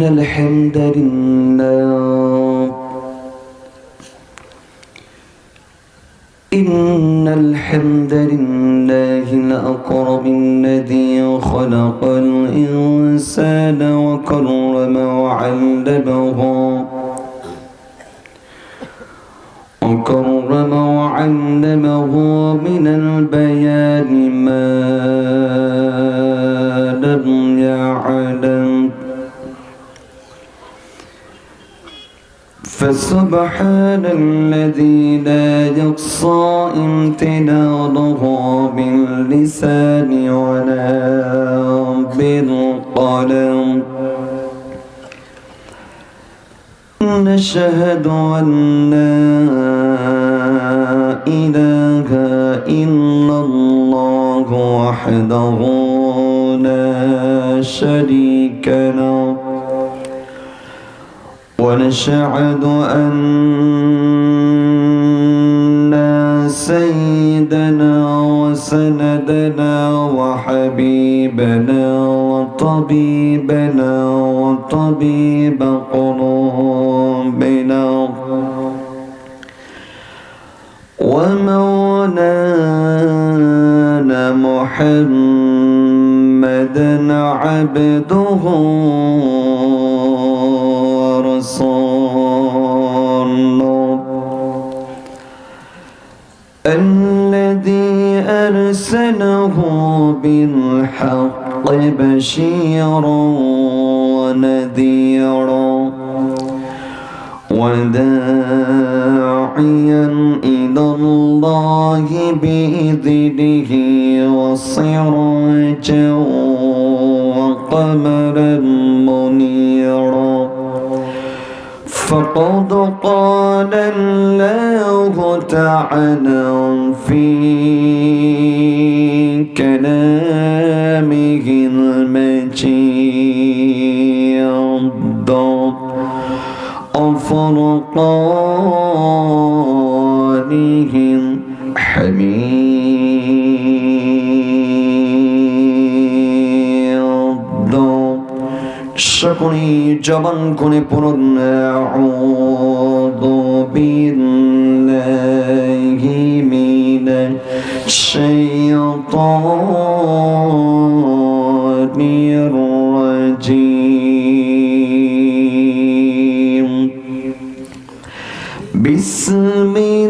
إن الحمد لله. إن الحمد لله الأقرب الذي خلق الإنسان وكرم وعلمه. وكرم وعلمه من البيان ما لم يعلم. فسبحان الذي لا يقصى امتنانه باللسان ولا بالقلم نشهد أن لا إله إلا الله وحده لا شريك له. ونشهد أن سيدنا وسندنا وحبيبنا وطبيبنا وطبيب قلوبنا ومولانا محمدا عبده ورسوله الذي أرسله بالحق بشيرا ونذيرا وداعيا إلى الله بإذنه وسراجا وقمرا. فقد قال الله تعالى في كلامه المجيد. وفرقانه সকলেই জবান বিল্লাহি মিনাশ শাইতানির রাজিম। বিসমিল্লাহির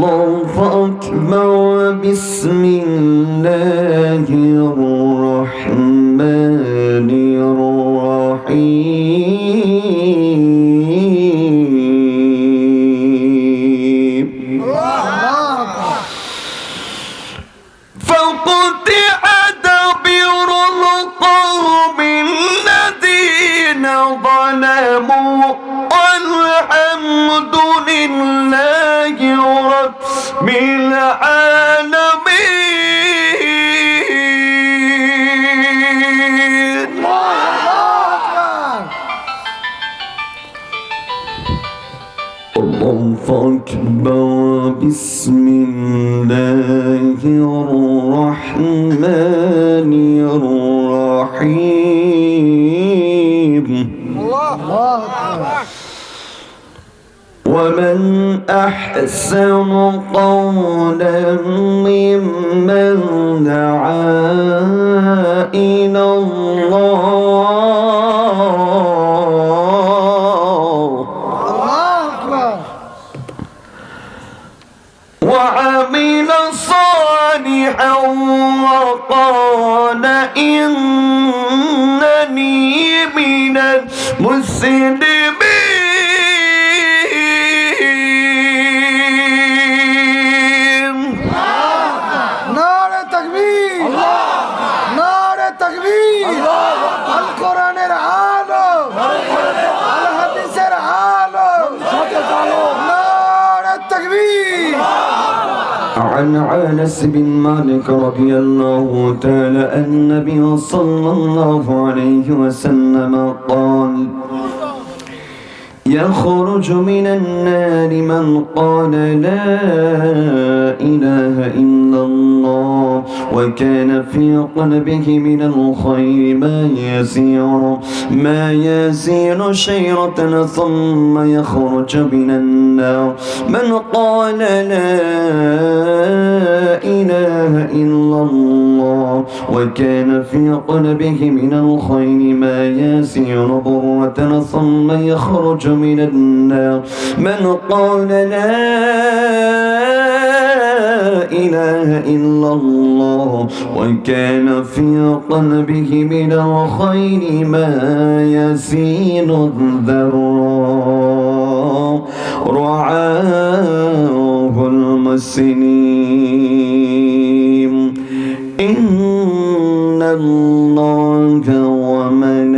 الله أكبر بسم الله Moon Sandy. عن أنس بن مالك رضي الله تعالى عن النبي صلى الله عليه وسلم قال يخرج من النار من قال لا إله إلا الله. وكان في قلبه من الخير ما يسير ما يسير شيرة ثم يخرج من النار. من قال لا إله إلا الله وكان في قلبه من الخير ما يسير برة ثم يخرج من النار. من قال لا إله إلا الله وكان في قلبه من الخير ما يسيل الذرة رعاه المسلمين. إن الله وملائكته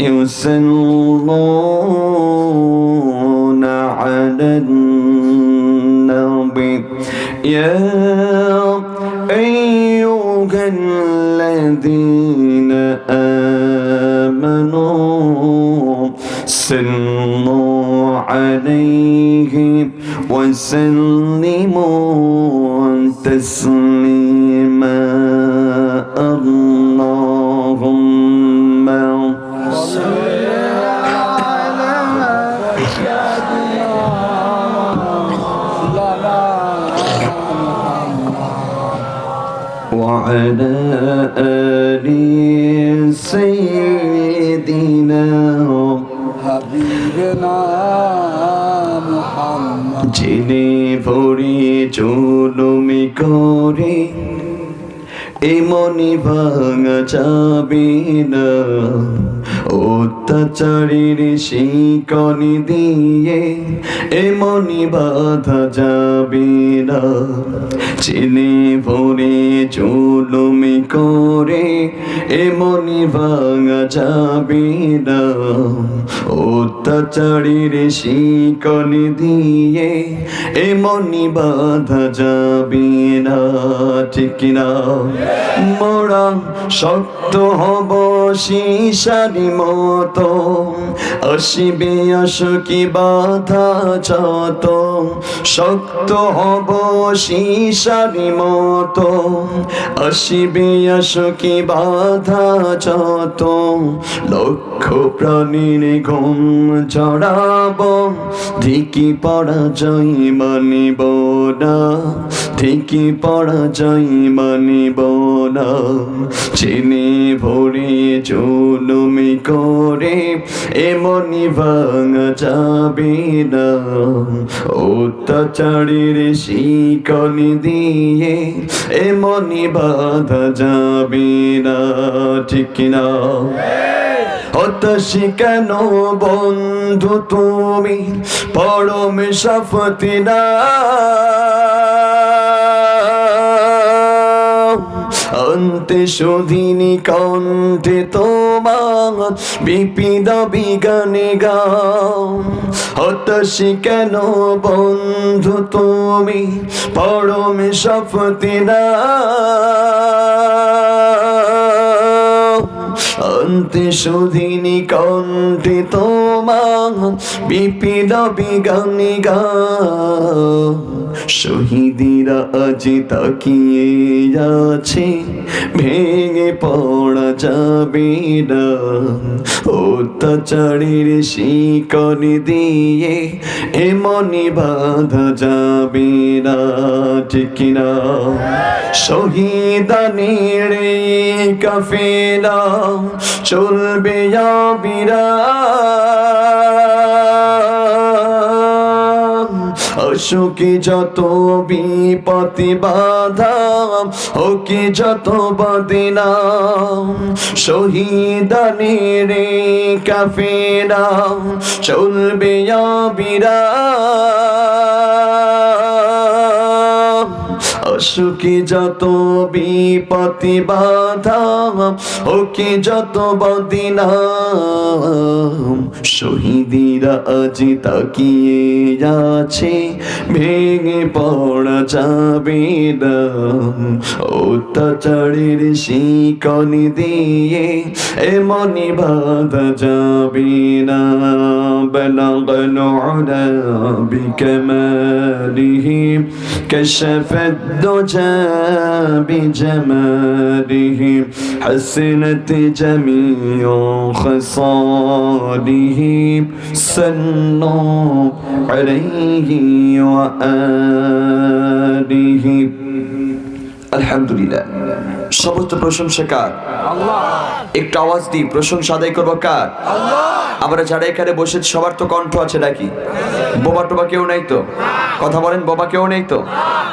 يصلون على النبي يا أيها الذين آمنوا صلوا عليه وسلموا تسليما سيدنا হাবিবনা মুহাম্মদ জেনে ভরে চলমি করে এমনি ভাঙা যাবে না অত্যাচারের শিকনি দিয়ে এমনি বাধা যাবে না। চিনি ভরে চলমি করে এমনি ভাঙা যাবে না। অত্যাচারের শিকনি দিয়ে এমনি বাধা যাবে না। ঠিক না মোরা শক্ত হব শিশারি মতো আসিবে আসকি বাধা যত, শক্ত হব শিশারি মতো আসিবে আসকি বাধা যত, লক্ষ প্রাণীর ঘুম চড়াব ঠিকই পরাজয় মানিব না, ঠিকই পরাজয় মানিব না, চিনি ভরে চুলুমি করে এমনি ভাঙা যাবে না। অত্যাচারের শিকনি দিয়ে এমনি বাধা যাবে না। ঠিক না হতাশি কেন বন্ধু তুমি? পরমে সফতি না। অন্তে সুদিনী কণ্ঠে তোমার বিপিদ বিগানে গাও হতাশি কেন বন্ধু তুমি? পরমে সফতি না শান্তি সুধিনী কণ্ঠে তোমার বিপিন বিগানি গা শহীদিরা আজ তাকিয়ে আছে, ভেঙে পড়া যাবে না। অত্যাচারের শিকন দিয়ে এমনি বাধা যাবে না, ঠিক না শহীদানের কাফেলা চলবে বিরা অসুখী যত বিপতি বাধা ওকে যত বদিনা রে কাফেরা চলবে বিরা অসুখী যত বিপতি বাধা ওকে যত বদিনা শহীদিরা আজ তাকিয়ে যাচ্ছে ভেঙে পড়া যাবে না অত্যাচারের শিকনি দিয়ে এমনি বাধা যাবে না بلغ العلا بكماله كشف الدجى بجماله حسنت جميع خصاله سلوا عليه وآله. আলহামদুলিল্লাহ। সমস্ত প্রশংসা কার? একটু আওয়াজ দিই, প্রশংসা আদায় করব কার? আমরা যারা এখানে বসে, সবার তো কণ্ঠ আছে নাকি? বোবা টোবা কেউ নেই তো? কথা বলেন, বোবা কেউ নেই তো?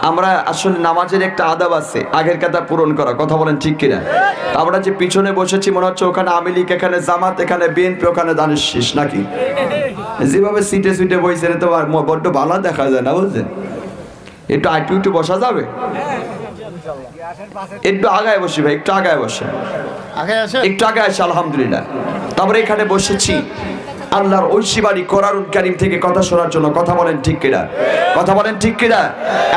আমরা আসলে নামাজের একটা আদাব আছে, আগের কথা পূরণ করা, কথা বলেন ঠিক কিনা? আমরা যে পিছনে বসেছি, মনে হচ্ছে ওখানে আমিলিক এখানে জামাত, এখানে বিএনপি, ওখানে দানের শীষ নাকি? যেভাবে সিটে সিটে বইছে তো বড্ড ভালো দেখা যায় না বুঝলেন? একটু আইটু একটু বসা যাবে? একটু আগায় বসি ভাই একটু আগায় বসে আগে আসে একটু আগায় আছে আলহামদুলিল্লাহ। তারপরে এখানে বসেছি। আল্লাহর ঐশী বাড়ি কোরআনুল কারিম থেকে কথা শোনার জন্য কথা বলেন ঠিক কিনা? কথা বলেন ঠিক কিনা?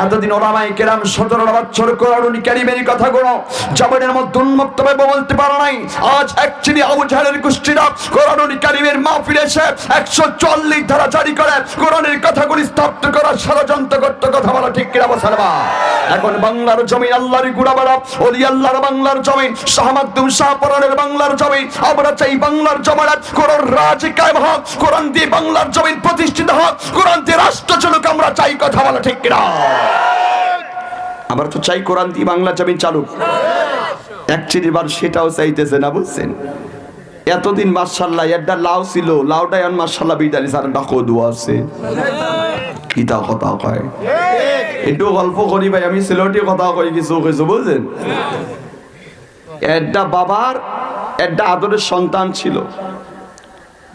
এতদিন ওলামাই কেরাম সতেরো বছর কোরআনুল কারিমের কথা গুলো জবানের মধ্যে উন্মুক্ত ভাবে বলতে পারো নাই। আজ একচুয়ালি আবু জাহেলের গোষ্ঠীরা কোরআনুল কারিমের মাহফিলে এসে একশো চল্লিশ ধারা জারি করে কোরআনের কথাগুলি স্তব্ধ করার ষড়যন্ত্র করতে কথা বলা ঠিক কিনা বসালবা এখন বাংলার জমি আল্লাহর গুড়াবাড়া ওলি আল্লাহর বাংলার জমি শাহমাদ্দুম শাহপরানের বাংলার জমি আমরা চাই বাংলার জমানাত কোরআন রাজ কায়েম কোরআন দিয়ে বাংলার জমিন প্রতিষ্ঠিত কোরআন দিয়ে রাষ্ট্র চলুক, আমরা চাই কথা বলা ঠিক কিনা? আমরা তো চাই কোরআন দিয়ে বাংলা জমিন চালুক। অ্যাকচুয়ালি বার সেটাও চাইতেছে না, বুঝছেন? এতদিন মার্শাল্লাহ একটা লাউ ছিল লাউটা এখন মার্শাল্লাহ বিদারি সারা ডাকো আছে। কিতা কথা কয়? একটু গল্প করি ভাই, আমি সিলেটি কথা কই কিছু কিছু বুঝলেন একটা বাবার, একটা আদরের সন্তান ছিল।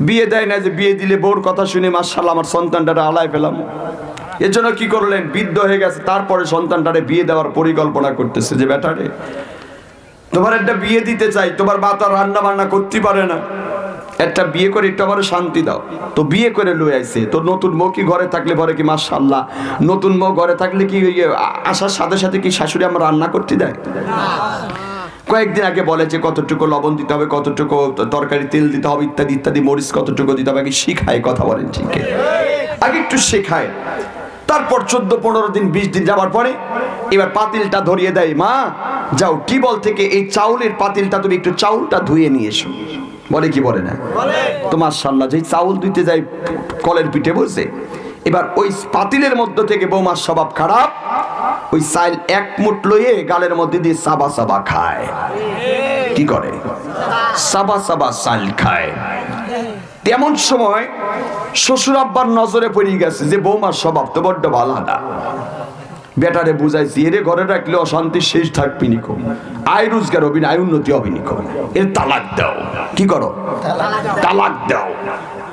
বিয়ে দেয় না যে বিয়ে দিলে বউর কথা শুনে মার্শাল আমার সন্তানটারে আলায় পেলাম এর জন্য কি করলেন? বৃদ্ধ হয়ে গেছে, তারপরে সন্তানটারে বিয়ে দেওয়ার পরিকল্পনা করতেছে যে, বেটারে, তোমার একটা বিয়ে দিতে চাই, তোমার মা তো রান্না বান্না করতে পারে না। একটা বিয়ে করে একটু আমার শান্তি দাও। তো বিয়ে করে লয়ে আইছে। তো নতুন বউ কি ঘরে থাকলে পরে কি মাশাল্লাহ নতুন বউ ঘরে থাকলে কি ওই আসার সাথে সাথে কি শাশুড়ি আমার রান্না করতে দেয়? কয়েকদিন আগে বলে যে কতটুকু লবণ দিতে হবে, কতটুকু তরকারি তেল দিতে হবে, ইত্যাদি ইত্যাদি, মরিচ কতটুকু দিতে হবে, আগে শিখায় কথা বলেন ঠিক আগে একটু শেখায়। তারপর চোদ্দ, পনেরো দিন, বিশ দিন যাওয়ার পরে এবার পাতিলটা ধরিয়ে দেয়, মা, যাও টিবল থেকে এই চাউলের পাতিলটা তুমি একটু চাউলটা ধুয়ে নিয়ে এসো। বলে কি বলে না? তোমার সাল্লা যে চাউল ধুইতে যায় কলের পিঠে বসে এবার ওই পাতিলের মধ্য থেকে বৌমার স্বভাব খারাপ। ওই সাইল এক মুঠ লইয়ে গালের মধ্যে দিয়ে সাবা সাবা খায়। কি করে? সাবা সাবা সাইল খায়। তেমন সময় শ্বশুর আব্বার নজরে পড়ে গেছে যে বৌমার স্বভাব তো বড্ড ভালো না। বেটারে বুঝাইছি এরে ঘরে রাখলে অশান্তি শেষ থাকবি নিকো আয় রোজগার হবি না আয় উন্নতি হবি নিকো এর তালাক দাও। কি করো? তালাক দাও।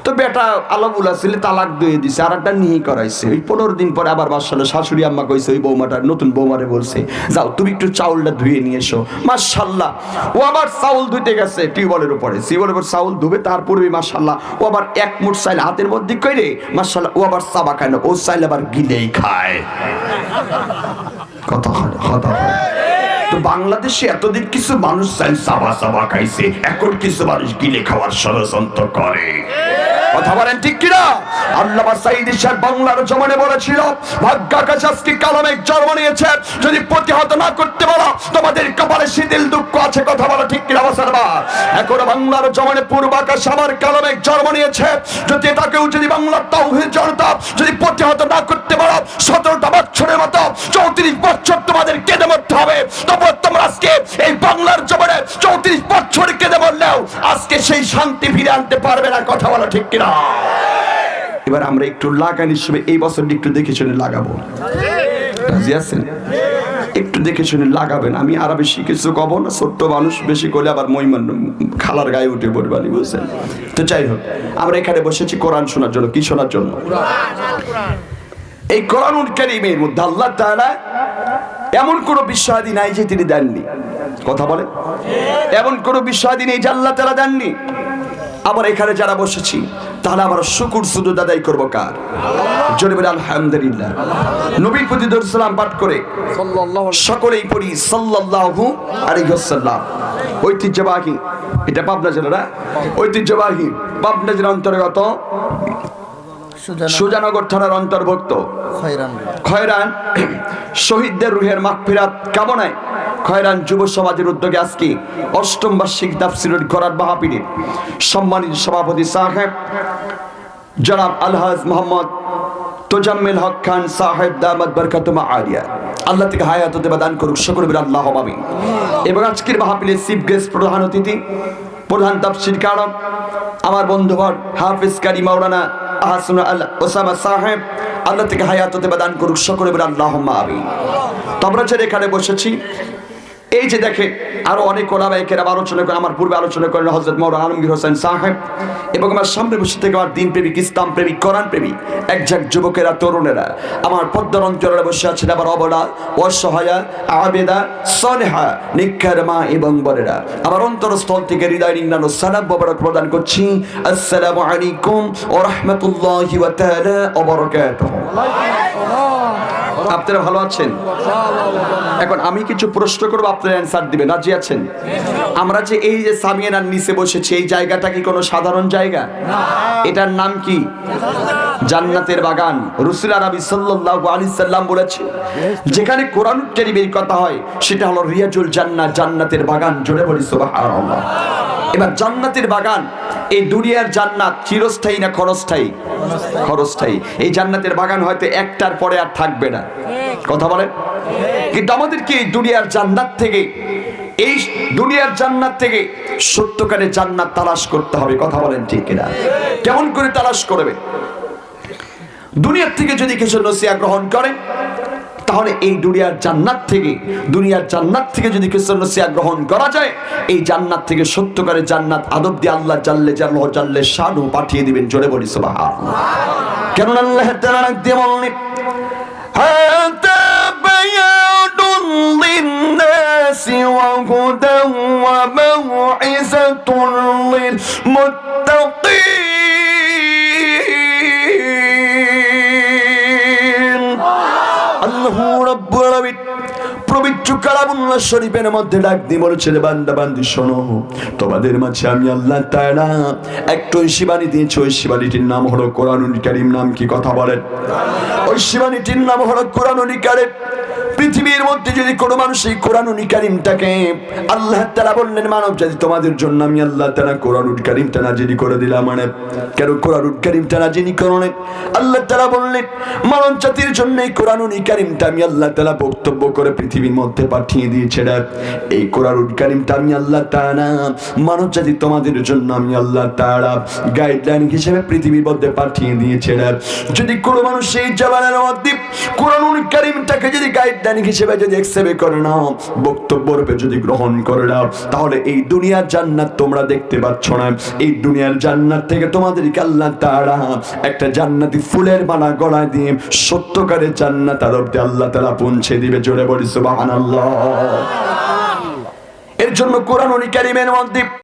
তো বেটা আলাবুলা ছেলে তালাক দিয়ে দিছে আর একটা নিয়ে করাইছে। ওই পনেরো দিন পরে আবার মার্শাল্লাহ শাশুড়ি আম্মা কইছে, ওই বৌমাটা নতুন বৌমারে বলছে। যাও, তুমি একটু চাউলটা ধুয়ে নিয়ে এসো। মার্শাল্লাহ ও আবার চাউল ধুইতে গেছে টিউবওয়েলের উপরে। টিউবওয়েলের উপর চাউল ধুবে, তারপরে মার্শাল্লাহ ও আবার এক মুঠ চাইল হাতের মধ্যে কইরে মার্শাল্লাহ ও আবার চাবা খায় না, ও চাইল আবার গিলেই খায়। কথা হয় কথা হয়। তো বাংলাদেশে এতদিন কিছু মানুষ চাই সাবা সাবা খাইছে, এখন কিছু মানুষ গিলে খাওয়ার ষড়যন্ত্র করে। কথা বলেন ঠিক কিনা? আল্লাহ সাইদ সাহেব বাংলার জমানে বলেছিল ভাগ্যাকাশ আজকে কালামে জন্ম নিয়েছে। যদি প্রতিহত না করতে পারো তোমাদের কপালে শীতল দুঃখ আছে। কথা বলো ঠিক কিনা, মুসলমান? এখন বাংলার জমানে পূর্বাকাশ আমার কালামে জন্ম নিয়েছে। যদি এটাকেও যদি বাংলার তাওহিদ জনতা যদি প্রতিহত না করতে পারো সতেরোটা বছরের মতো চৌত্রিশ বছর তোমাদের কেঁদে মরতে হবে। তবু তোমরা আজকে এই বাংলার আজকে সেই শান্তি ফিরে আনতে পারবে না, কথা বলা ঠিক কিনা? এবার আমরা একটু লাগান হিসেবে এই বছরটি একটু দেখে শুনে লাগাবো। একটু দেখে শুনে লাগাবেন। আমি আর বেশি কিছু কব না, ছোট্ট মানুষ, বেশি করলে আবার মহিমান খালার গায়ে উঠে পড়বানি বুঝছেন তো যাই হোক, আমরা এখানে বসেছি কোরআন শোনার জন্য, কি শোনার জন্য? এই কোরআন কারিমের মধ্যে আল্লাহ তাআলা এমন কোন বিষয়াদি নাই যে তিনি দেননি। কথা বলে? এমন কোন বিষয়াদি নেই যে আল্লাহ তাআলা দেননি। আবার এখানে যারা বসেছি, তাহলে আমার শুকুর শুধু দাদাই করব কার? জোরে আলহামদুলিল্লাহ। নবীর প্রতি সালাম পাঠ করে সকলেই পড়ি, সাল্লাল্লাহু আলাইহি ওয়াসাল্লাম। ঐতিহ্যবাহী, এটা পাবনা জেলারা ঐতিহ্যবাহী, পাবনা জেলার অন্তর্গত সুজানগর। থানার অন্তর্ভুক্ত। খয়রান। শহীদদের রুহের মাগফিরাত কামনায় খয়রান যুব সমাজের উদ্যোগে আজকে অষ্টম বার্ষিক তাফসিরুল করার মাহাপীরের সম্মানিত সভাপতি সাহেব জনাব আলহাজ মোহাম্মদ তোজাম্মিল হক খান সাহেব দামাত বরকাতুমা আলিয়া আল্লাহ থেকে হায়াত দেবা দান করুক সকল বীর আল্লাহ আমিন। এবং আজকের মাহফিলের চিফ গেস্ট প্রধান অতিথি প্রধান তাফসির কারক আমার বন্ধুবর হাফিজ কারি মাওলানা আহসান আল ওসামা সাহেব, আল্লাহ থেকে হায়াততে দান করুক, সকলে বলে আল্লাহ আমি তো আমরা যে এখানে বসেছি, এই যে দেখে আরও অনেক ওলামাইকের আলোচনা করে, আমার পূর্বে আলোচনা করেন হজরত মৌর আলমগীর হোসেন সাহেব এবং আমার সামনে বসে থেকে আমার দিন প্রেমিক ইসলাম প্রেমিক কোরআন প্রেমিক একঝাক যুবকেরা, তরুণেরা, আমার পদ্মার অঞ্চলে বসে আছেন আবার অবলা, অসহায়া, আবেদা সনেহা নিক্ষার মা এবং বরেরা আমার অন্তরস্থল থেকে হৃদয় নিংনানো সালাম ববরক প্রদান করছি। আসসালামু আলাইকুম ও রহমতুল্লাহি আপনারা ভালো আছেন? এখন আমি কিছু প্রশ্ন করব, আপনারা অ্যান্সার দিবেন। রাজি আছেন? আমরা যে এই যে সামিয়ানার নিচে বসেছি, এই জায়গাটা কি কোনো সাধারণ জায়গা? এটার নাম কি? জান্নাতের বাগান। রসুল আরবি সাল্লাল্লাহু আলাইহি সাল্লাম বলেছে যেখানে কোরআন কারীমের কথা হয়, সেটা হলো রিয়াজুল জান্নাত, জান্নাতের বাগান। জোরে বলি, সুবহানাল্লাহ। এবার জান্নাতের বাগান এই দুনিয়ার জান্নাত চিরস্থায়ী না ক্ষণস্থায়ী? ক্ষণস্থায়ী। এই জান্নাতের বাগান হয়তো একটার পরে আর থাকবে না। কথা বলেন? কিন্তু আমাদেরকে এই দুনিয়ার জান্নাত থেকে এই দুনিয়ার জান্নাত থেকে সত্যকারে জান্নাত তালাশ করতে হবে। কথা বলেন ঠিক কিনা? কেমন করে তালাশ করবে? দুনিয়ার থেকে যদি কিছু নসিয়া গ্রহণ করেন তাহলে এই দুনিয়ার জান্নাত থেকে দুনিয়ার জান্নাত থেকে যদি কিছু নসিয়া গ্রহণ করা যায় এই জান্নাত থেকে সত্যকারের জান্নাত আদব দিয়ে আল্লাহ জাল্লে জাল্লাহ জাল্লে শানু পাঠিয়ে দিবেন জোরে বলি সুবহানাল্লাহ কেন আল্লাহ তাআলা ডাক দিয়ে বললেন هذا بيان للناس وهدى وموعظة للمتقين পবিত্র শরীফের মধ্যে ডাক দিয়ে বলেছে বান্দা, বান্দি, শোনো। তোমাদের মাঝে আমি আল্লাহ তাআলা একটা শিবানী দিয়েছি। ওই শিবানীটির নাম হলো কোরআনুল কারীম। নাম কি? কথা বলেন। ওই শিবানীটির নাম হলো কোরআনুল কারীম। পৃথিবীর মধ্যে যদি কোনো মানুষ এই কোরআনুল কারীমটাকে আল্লাহ তাআলা বললেন, মানব জাতি, তোমাদের জন্য আমি আল্লাহ তাআলা কোরআনুল কারীমটা নাজিল করে দিলাম মানে কেন কোরআনুল কারীমটা নাজিল করলেন আল্লাহ তাআলা বললেন, মানব জাতির জন্য এই কোরআনুল কারীমটা আমি আল্লাহ তাআলা বক্তব্য করে পৃথিবীর মধ্যে পাঠিয়ে দিয়েছে এই কোরআনুল কারীমটা আমি আল্লাহ তাআলা মানব জাতি, তোমাদের জন্য আমি আল্লাহ তাআলা গাইডলাইন হিসেবে পৃথিবীর মধ্যে পাঠিয়ে দিয়েছে যদি কোনো মানুষ এই জামানার মধ্যে কোরআনুল কারীমটাকে যদি গাইডলাইন হিসেবে যদি একসেপ্ট করে নাও, বক্তব্য রূপে যদি গ্রহণ করে নাও, তাহলে এই দুনিয়ার জান্নাত তোমরা দেখতে পাচ্ছ না। এই দুনিয়ার জান্নাত থেকে তোমাদেরকে আল্লাহ তাআলা একটা জান্নাতি ফুলের মালা গলায় দিয়ে সত্যকারের জান্নাত আরব দিয়ে আল্লাহ তাআলা পৌঁছে দিবে। জোরে বলি, সুবহানাল্লাহ। এর জন্য কোরআন কারীমের মধ্যে